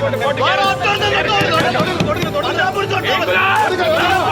தொடர்ந்து தொடர்ந்து தொடர்ந்து தொடர்ந்து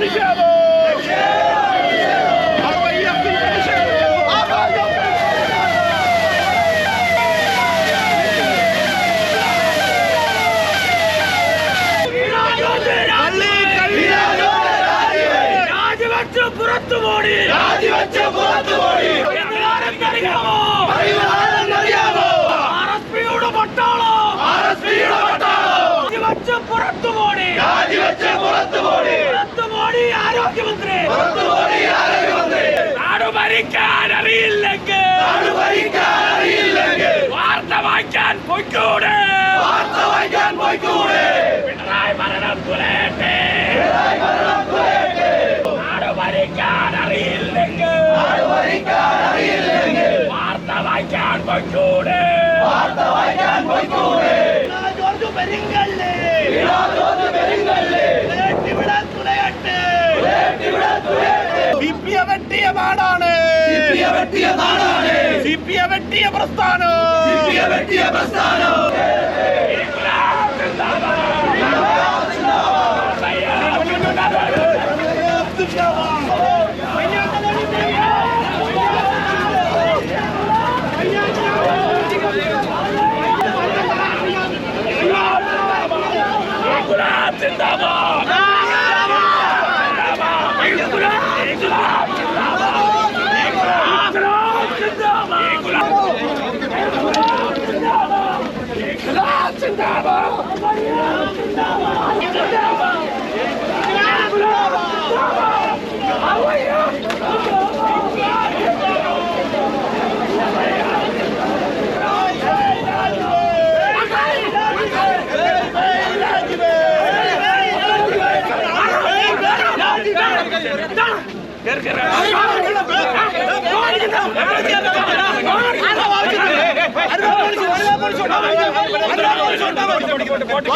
together! പൊയ്ക്കൂടെ വാർത്ത വായിക്കാൻ പൊയ്ക്കൂടെ ജോർജ് പെരിങ്കല്ലേ ജോർജ് പെരിങ്കല്ലേ ഇവിടെ തുലയട്ടെ ഇവിടെ തുലയട്ടെ വിപ്ലിയ വെട്ടിയ നാടാണ് വിപ്ലിയ വെട്ടിയ നാടാണ് സിപിയ വെട്ടിയ പ്രസ്ഥാനം സിപിയ വെട്ടിയ പ്രസ്ഥാനം போட்டு